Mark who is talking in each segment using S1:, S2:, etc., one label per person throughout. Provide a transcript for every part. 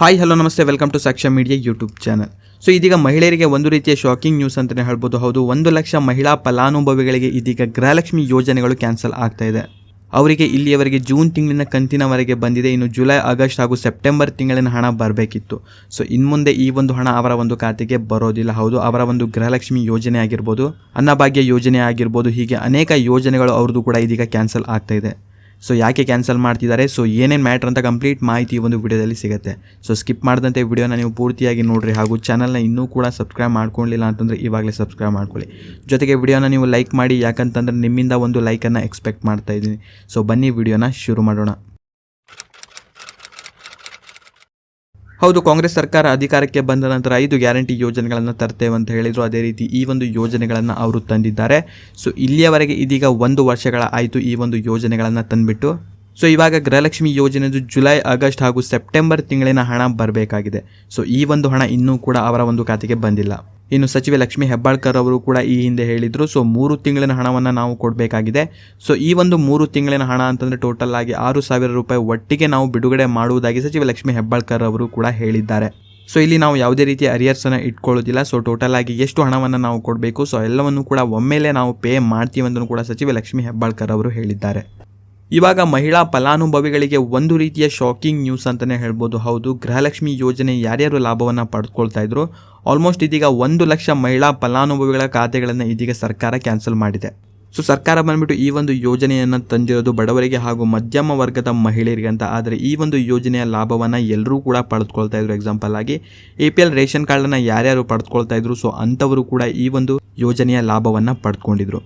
S1: Hi hello ನಮಸ್ತೆ. Welcome to Sakshya media YouTube channel so ಇದೀಗ ಮಹಿಳೆಯರಿಗೆ ಒಂದು ರೀತಿಯ ಶಾಕಿಂಗ್ ನ್ಯೂಸ್ ಅಂತಲೇ ಹೇಳ್ಬೋದು. ಹೌದು, ಒಂದು ಲಕ್ಷ ಮಹಿಳಾ ಫಲಾನುಭವಿಗಳಿಗೆ ಇದೀಗ ಗೃಹಲಕ್ಷ್ಮಿ ಯೋಜನೆಗಳು ಕ್ಯಾನ್ಸಲ್ ಆಗ್ತಾ ಇದೆ. ಅವರಿಗೆ ಇಲ್ಲಿಯವರೆಗೆ ಜೂನ್ ತಿಂಗಳಿನ ಕಂತಿನವರೆಗೆ ಬಂದಿದೆ. ಇನ್ನು ಜುಲೈ ಆಗಸ್ಟ್ ಹಾಗೂ ಸೆಪ್ಟೆಂಬರ್ ತಿಂಗಳಿನ ಹಣ ಬರಬೇಕಿತ್ತು. ಸೊ ಇನ್ಮುಂದೆ ಈ ಒಂದು ಹಣ ಅವರ ಒಂದು ಖಾತೆಗೆ ಬರೋದಿಲ್ಲ. ಹೌದು, ಅವರ ಒಂದು ಗೃಹಲಕ್ಷ್ಮಿ ಯೋಜನೆ ಆಗಿರ್ಬೋದು, ಅನ್ನಭಾಗ್ಯ ಯೋಜನೆ ಆಗಿರ್ಬೋದು, ಹೀಗೆ ಅನೇಕ ಯೋಜನೆಗಳು ಅವ್ರದ್ದು ಕೂಡ ಇದೀಗ ಕ್ಯಾನ್ಸಲ್ ಆಗ್ತಾ ಇದೆ. ಸೊ ಯಾಕೆ ಕ್ಯಾನ್ಸಲ್ ಮಾಡ್ತಿದ್ದಾರೆ? ಸೊ ಏನೇನು ಮ್ಯಾಟ್ರ್ ಅಂತ ಕಂಪ್ಲೀಟ್ ಮಾಹಿತಿ ಒಂದು ವಿಡಿಯೋದಲ್ಲಿ ಸಿಗುತ್ತೆ. ಸೊ ಸ್ಕಿಪ್ ಮಾಡಿದಂತೆ ವಿಡಿಯೋನ ನೀವು ಪೂರ್ತಿಯಾಗಿ ನೋಡಿರಿ ಹಾಗೂ ಚಾನಲ್ನ ಇನ್ನೂ ಕೂಡ ಸಬ್ಸ್ಕ್ರೈಬ್ ಮಾಡ್ಕೊಳ್ಳಿಲ್ಲ ಅಂತಂದರೆ ಇವಾಗಲೇ ಸಬ್ಸ್ಕ್ರೈಬ್ ಮಾಡ್ಕೊಳ್ಳಿ. ಜೊತೆಗೆ ವಿಡಿಯೋನ ನೀವು ಲೈಕ್ ಮಾಡಿ, ಯಾಕಂತಂದರೆ ನಿಮ್ಮಿಂದ ಒಂದು ಲೈಕನ್ನು ಎಕ್ಸ್ಪೆಕ್ಟ್ ಮಾಡ್ತಾ ಇದ್ದೀನಿ. ಸೊ ಬನ್ನಿ ವಿಡಿಯೋನ ಶುರು ಮಾಡೋಣ. ಹೌದು, ಕಾಂಗ್ರೆಸ್ ಸರ್ಕಾರ ಅಧಿಕಾರಕ್ಕೆ ಬಂದ ನಂತರ ಐದು ಗ್ಯಾರಂಟಿ ಯೋಜನೆಗಳನ್ನು ತರ್ತೇವೆ ಅಂತ ಹೇಳಿದ್ರು. ಅದೇ ರೀತಿ ಈ ಒಂದು ಯೋಜನೆಗಳನ್ನು ಅವರು ತಂದಿದ್ದಾರೆ. ಸೊ ಇಲ್ಲಿಯವರೆಗೆ ಇದೀಗ ಒಂದು ವರ್ಷಗಳ ಆಯಿತು ಈ ಒಂದು ಯೋಜನೆಗಳನ್ನು ತಂದುಬಿಟ್ಟು. ಸೊ ಇವಾಗ ಗೃಹಲಕ್ಷ್ಮಿ ಯೋಜನೆದು ಜುಲೈ, ಆಗಸ್ಟ್ ಹಾಗೂ ಸೆಪ್ಟೆಂಬರ್ ತಿಂಗಳಿನ ಹಣ ಬರಬೇಕಾಗಿದೆ. ಸೊ ಈ ಒಂದು ಹಣ ಇನ್ನೂ ಕೂಡ ಅವರ ಒಂದು ಖಾತೆಗೆ ಬಂದಿಲ್ಲ. ಇನ್ನು ಸಚಿವೆ ಲಕ್ಷ್ಮಿ ಹೆಬ್ಬಾಳ್ಕರ್ ಅವರು ಕೂಡ ಈ ಹಿಂದೆ ಹೇಳಿದರು. ಸೊ ಮೂರು ತಿಂಗಳಿನ ಹಣವನ್ನು ನಾವು ಕೊಡಬೇಕಾಗಿದೆ. ಸೊ ಈ ಒಂದು ಮೂರು ತಿಂಗಳಿನ ಹಣ ಅಂತಂದರೆ ಟೋಟಲ್ ಆಗಿ ಆರು ಸಾವಿರ ರೂಪಾಯಿ ಒಟ್ಟಿಗೆ ನಾವು ಬಿಡುಗಡೆ ಮಾಡುವುದಾಗಿ ಸಚಿವೆ ಲಕ್ಷ್ಮಿ ಹೆಬ್ಬಾಳ್ಕರ್ ಅವರು ಕೂಡ ಹೇಳಿದ್ದಾರೆ. ಸೊ ಇಲ್ಲಿ ನಾವು ಯಾವುದೇ ರೀತಿಯ ಅರಿಯರ್ಸನ್ನು ಇಟ್ಕೊಳ್ಳೋದಿಲ್ಲ. ಸೊ ಟೋಟಲ್ ಆಗಿ ಎಷ್ಟು ಹಣವನ್ನು ನಾವು ಕೊಡಬೇಕು? ಸೊ ಎಲ್ಲವನ್ನು ಕೂಡ ಒಮ್ಮೆಲೆ ನಾವು ಪೇ ಮಾಡ್ತೀವಿ ಕೂಡ ಸಚಿವೆ ಲಕ್ಷ್ಮಿ ಹೆಬ್ಬಾಳ್ಕರ್ ಅವರು ಹೇಳಿದ್ದಾರೆ. ಇವಾಗ ಮಹಿಳಾ ಫಲಾನುಭವಿಗಳಿಗೆ ಒಂದು ರೀತಿಯ ಶಾಕಿಂಗ್ ನ್ಯೂಸ್ ಅಂತಲೇ ಹೇಳ್ಬೋದು. ಹೌದು, ಗೃಹಲಕ್ಷ್ಮಿ ಯೋಜನೆ ಯಾರ್ಯಾರು ಲಾಭವನ್ನು ಪಡೆದುಕೊಳ್ತಾ ಇದ್ರು? ಆಲ್ಮೋಸ್ಟ್ ಇದೀಗ ಒಂದು ಲಕ್ಷ ಮಹಿಳಾ ಫಲಾನುಭವಿಗಳ ಖಾತೆಗಳನ್ನು ಇದೀಗ ಸರ್ಕಾರ ಕ್ಯಾನ್ಸಲ್ ಮಾಡಿದೆ. ಸೊ ಸರ್ಕಾರ ಬಂದ್ಬಿಟ್ಟು ಈ ಒಂದು ಯೋಜನೆಯನ್ನು ತಂದಿರೋದು ಬಡವರಿಗೆ ಹಾಗೂ ಮಧ್ಯಮ ವರ್ಗದ ಮಹಿಳೆಯರಿಗೆ ಅಂತ. ಆದರೆ ಈ ಒಂದು ಯೋಜನೆಯ ಲಾಭವನ್ನು ಎಲ್ಲರೂ ಕೂಡ ಪಡೆದುಕೊಳ್ತಾ ಇದ್ರು. ಎಕ್ಸಾಂಪಲ್ ಆಗಿ ಎ ಪಿ ಎಲ್ ರೇಷನ್ ಕಾರ್ಡನ್ನು ಯಾರ್ಯಾರು ಪಡೆದುಕೊಳ್ತಾ ಇದ್ರು? ಸೊ ಅಂಥವರು ಕೂಡ ಈ ಒಂದು ಯೋಜನೆಯ ಲಾಭವನ್ನು ಪಡೆದುಕೊಂಡಿದ್ರು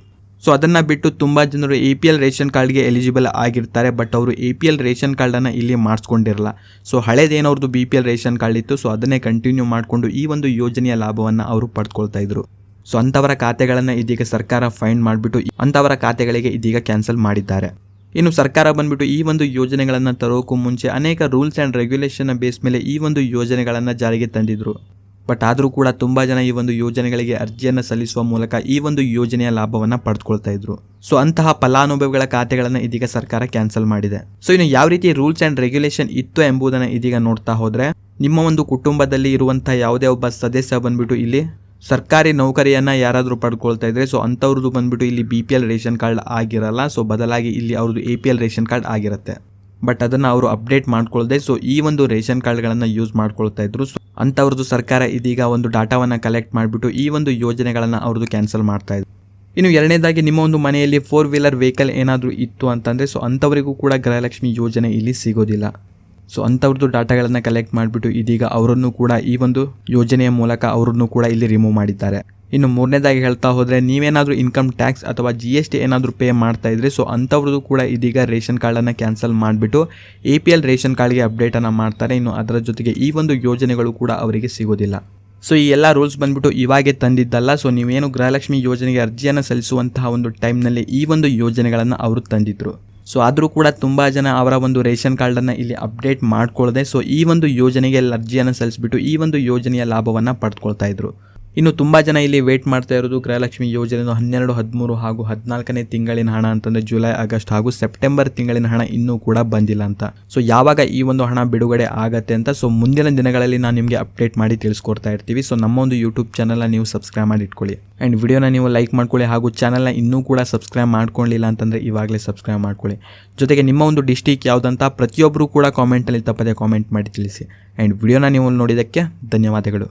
S1: ಸೊ ಅದನ್ನು ಬಿಟ್ಟು ತುಂಬ ಜನರು ಎ ಪಿ ಎಲ್ ರೇಷನ್ ಕಾರ್ಡ್ಗೆ ಎಲಿಜಿಬಲ್ ಆಗಿರ್ತಾರೆ ಬಟ್ ಅವರು ಎ ಪಿ ಎಲ್ ರೇಷನ್ ಕಾರ್ಡನ್ನು ಇಲ್ಲಿ ಮಾಡಿಸ್ಕೊಂಡಿರಲ್ಲ. So ಹಳೇದೇನವ್ರದ್ದು B P L ration card ಇತ್ತು ಸೊ ಅದನ್ನೇ ಕಂಟಿನ್ಯೂ ಮಾಡಿಕೊಂಡು ಈ ಒಂದು ಯೋಜನೆಯ ಲಾಭವನ್ನು ಅವರು ಪಡ್ಕೊಳ್ತಾ ಇದ್ರು. ಸೊ ಅಂಥವರ ಖಾತೆಗಳನ್ನು ಇದೀಗ ಸರ್ಕಾರ ಫೈಂಡ್ ಮಾಡಿಬಿಟ್ಟು ಅಂಥವರ ಖಾತೆಗಳಿಗೆ ಇದೀಗ ಕ್ಯಾನ್ಸಲ್ ಮಾಡಿದ್ದಾರೆ. ಇನ್ನು ಸರ್ಕಾರ ಬಂದ್ಬಿಟ್ಟು ಈ ಒಂದು ಯೋಜನೆಗಳನ್ನು ತರೋಕ್ಕೂ ಮುಂಚೆ ಅನೇಕ ರೂಲ್ಸ್ ಆ್ಯಂಡ್ ರೆಗ್ಯುಲೇಷನ್ ಬೇಸ್ ಮೇಲೆ ಈ ಒಂದು ಯೋಜನೆಗಳನ್ನು ಜಾರಿಗೆ ತಂದಿದ್ರು. ಬಟ್ ಆದರೂ ಕೂಡ ತುಂಬ ಜನ ಈ ಒಂದು ಯೋಜನೆಗಳಿಗೆ ಅರ್ಜಿಯನ್ನು ಸಲ್ಲಿಸುವ ಮೂಲಕ ಈ ಒಂದು ಯೋಜನೆಯ ಲಾಭವನ್ನು ಪಡೆದುಕೊಳ್ತಾ ಇದ್ರು. ಸೊ ಅಂತಹ ಫಲಾನುಭವಿಗಳ ಖಾತೆಗಳನ್ನು ಇದೀಗ ಸರ್ಕಾರ ಕ್ಯಾನ್ಸಲ್ ಮಾಡಿದೆ. ಸೊ ಇನ್ನು ಯಾವ ರೀತಿ ರೂಲ್ಸ್ ಆ್ಯಂಡ್ ರೆಗ್ಯುಲೇಷನ್ ಇತ್ತು ಎಂಬುದನ್ನು ಇದೀಗ ನೋಡ್ತಾ ಹೋದರೆ, ನಿಮ್ಮ ಒಂದು ಕುಟುಂಬದಲ್ಲಿ ಇರುವಂತಹ ಯಾವುದೇ ಒಬ್ಬ ಸದಸ್ಯ ಬಂದ್ಬಿಟ್ಟು ಇಲ್ಲಿ ಸರ್ಕಾರಿ ನೌಕರಿಯನ್ನು ಯಾರಾದರೂ ಪಡ್ಕೊಳ್ತಾ ಇದ್ದರೆ ಸೊ ಅಂಥವ್ರದ್ದು ಬಂದ್ಬಿಟ್ಟು ಇಲ್ಲಿ ಬಿ ರೇಷನ್ ಕಾರ್ಡ್ ಆಗಿರಲ್ಲ ಸೊ ಬದಲಾಗಿ ಇಲ್ಲಿ ಅವ್ರದ್ದು ಎ ರೇಷನ್ ಕಾರ್ಡ್ ಆಗಿರುತ್ತೆ. ಬಟ್ ಅದನ್ನು ಅವರು ಅಪ್ಡೇಟ್ ಮಾಡ್ಕೊಳ್ಳದೆ ಸೊ ಈ ಒಂದು ರೇಷನ್ ಕಾರ್ಡ್ಗಳನ್ನು ಯೂಸ್ ಮಾಡ್ಕೊಳ್ತಾ ಇದ್ರು. ಸೊ ಅಂಥವ್ರದ್ದು ಸರ್ಕಾರ ಇದೀಗ ಒಂದು ಡಾಟಾವನ್ನು ಕಲೆಕ್ಟ್ ಮಾಡಿಬಿಟ್ಟು ಈ ಒಂದು ಯೋಜನೆಗಳನ್ನು ಅವ್ರದ್ದು ಕ್ಯಾನ್ಸಲ್ ಮಾಡ್ತಾ ಇದೆ. ಇನ್ನು ಎರಡನೇದಾಗಿ ನಿಮ್ಮ ಒಂದು ಮನೆಯಲ್ಲಿ ಫೋರ್ ವೀಲರ್ ವೆಹಿಕಲ್ ಏನಾದರೂ ಇತ್ತು ಅಂತಂದರೆ ಸೊ ಅಂಥವರಿಗೂ ಕೂಡ ಗೃಹಲಕ್ಷ್ಮಿ ಯೋಜನೆ ಇಲ್ಲಿ ಸಿಗೋದಿಲ್ಲ. ಸೊ ಅಂಥವ್ರದ್ದು ಡಾಟಾಗಳನ್ನು ಕಲೆಕ್ಟ್ ಮಾಡಿಬಿಟ್ಟು ಇದೀಗ ಅವರನ್ನು ಕೂಡ ಈ ಒಂದು ಯೋಜನೆಯ ಮೂಲಕ ಅವರನ್ನು ಕೂಡ ಇಲ್ಲಿ ರಿಮೂವ್ ಮಾಡಿದ್ದಾರೆ. ಇನ್ನು ಮೂರನೇದಾಗಿ ಹೇಳ್ತಾ ಹೋದರೆ ನೀವೇನಾದರೂ ಇನ್ಕಮ್ ಟ್ಯಾಕ್ಸ್ ಅಥವಾ ಜಿ ಎಸ್ ಟಿ ಏನಾದರೂ ಪೇ ಮಾಡ್ತಾ ಇದ್ರೆ ಸೊ ಅಂಥವ್ರದ್ದು ಕೂಡ ಇದೀಗ ರೇಷನ್ ಕಾರ್ಡನ್ನು ಕ್ಯಾನ್ಸಲ್ ಮಾಡಿಬಿಟ್ಟು ಎ ಪಿ ಎಲ್ ರೇಷನ್ ಕಾರ್ಡ್ಗೆ ಅಪ್ಡೇಟನ್ನು ಮಾಡ್ತಾರೆ. ಇನ್ನು ಅದರ ಜೊತೆಗೆ ಈ ಒಂದು ಯೋಜನೆಗಳು ಕೂಡ ಅವರಿಗೆ ಸಿಗೋದಿಲ್ಲ. ಸೊ ಈ ಎಲ್ಲ ರೂಲ್ಸ್ ಬಂದ್ಬಿಟ್ಟು ಇವಾಗೆ ತಂದಿದ್ದಲ್ಲ. ಸೊ ನೀವೇನು ಗೃಹಲಕ್ಷ್ಮಿ ಯೋಜನೆಗೆ ಅರ್ಜಿಯನ್ನು ಸಲ್ಲಿಸುವಂತಹ ಒಂದು ಟೈಮ್ನಲ್ಲಿ ಈ ಒಂದು ಯೋಜನೆಗಳನ್ನು ಅವರು ತಂದಿದ್ರು. ಸೊ ಆದರೂ ಕೂಡ ತುಂಬ ಜನ ಅವರ ಒಂದು ರೇಷನ್ ಕಾರ್ಡನ್ನು ಇಲ್ಲಿ ಅಪ್ಡೇಟ್ ಮಾಡ್ಕೊಳ್ಳದೆ ಸೊ ಈ ಒಂದು ಯೋಜನೆಗೆ ಅರ್ಜಿಯನ್ನು ಸಲ್ಲಿಸಿಬಿಟ್ಟು ಈ ಒಂದು ಯೋಜನೆಯ ಲಾಭವನ್ನು ಪಡೆದುಕೊಳ್ತಾ ಇದ್ರು. ಇನ್ನು ತುಂಬ ಜನ ಇಲ್ಲಿ ವೇಟ್ ಮಾಡ್ತಾ ಇರೋದು ಗೃಹಲಕ್ಷ್ಮಿ ಯೋಜನೆ ಹನ್ನೆರಡು, ಹದಿಮೂರು ಹಾಗೂ ಹದಿನಾಲ್ಕನೇ ತಿಂಗಳಿನ ಹಣ ಅಂತಂದರೆ ಜುಲೈ, ಆಗಸ್ಟ್ ಹಾಗೂ ಸೆಪ್ಟೆಂಬರ್ ತಿಂಗಳಿನ ಹಣ ಇನ್ನೂ ಕೂಡ ಬಂದಿಲ್ಲ ಅಂತ. ಸೊ ಯಾವಾಗ ಈ ಒಂದು ಹಣ ಬಿಡುಗಡೆ ಆಗತ್ತೆ ಅಂತ ಸೊ ಮುಂದಿನ ದಿನಗಳಲ್ಲಿ ನಾನು ನಿಮಗೆ ಅಪ್ಡೇಟ್ ಮಾಡಿ ತಿಳಿಸ್ಕೊಡ್ತಾ ಇರ್ತೀವಿ. ಸೊ ನಮ್ಮ ಒಂದು ಯೂಟ್ಯೂಬ್ ಚಾನಲ್ನ ನೀವು ಸಬ್ಸ್ಕ್ರೈಬ್ ಮಾಡಿ ಇಟ್ಕೊಳ್ಳಿ ಆ್ಯಂಡ್ ವಿಡಿಯೋನ ನೀವು ಲೈಕ್ ಮಾಡ್ಕೊಳ್ಳಿ ಹಾಗೂ ಚಾನಲ್ನ ಇನ್ನೂ ಕೂಡ ಸಬ್ಸ್ಕ್ರೈಬ್ ಮಾಡ್ಕೊಳ್ಳಿಲ್ಲ ಅಂತಂದರೆ ಇವಾಗಲೇ ಸಬ್ಸ್ಕ್ರೈಬ್ ಮಾಡ್ಕೊಳ್ಳಿ. ಜೊತೆಗೆ ನಿಮ್ಮ ಒಂದು ಡಿಸ್ಟಿಕ್ ಯಾವುದಂತ ಪ್ರತಿಯೊಬ್ಬರು ಕೂಡ ಕಾಮೆಂಟಲ್ಲಿ ತಪ್ಪದೆ ಕಾಮೆಂಟ್ ಮಾಡಿ ತಿಳಿಸಿ. ಆ್ಯಂಡ್ ವಿಡಿಯೋನ ನೀವು ನೋಡಿದ್ದಕ್ಕೆ ಧನ್ಯವಾದಗಳು.